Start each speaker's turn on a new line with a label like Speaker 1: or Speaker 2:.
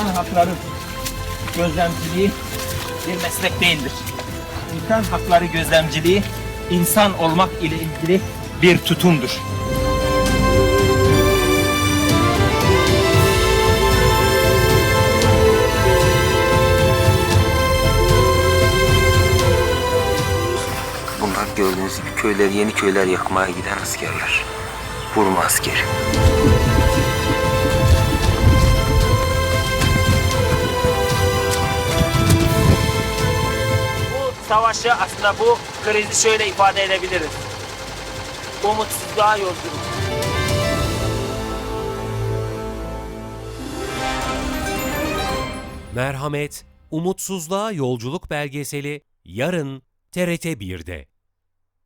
Speaker 1: hakları gözlemciliği bir meslek değildir. İnsan hakları gözlemciliği insan olmak ile ilgili bir tutumdur.
Speaker 2: Bunlar gördüğünüz gibi köyler, yeni köyler yakmaya giden askerler. Vurma askeri.
Speaker 1: Savaşı aslında bu krizi şöyle ifade edebiliriz. Umutsuzluğa yolculuk.
Speaker 3: Merhamet, Umutsuzluğa Yolculuk belgeseli yarın TRT 1'de.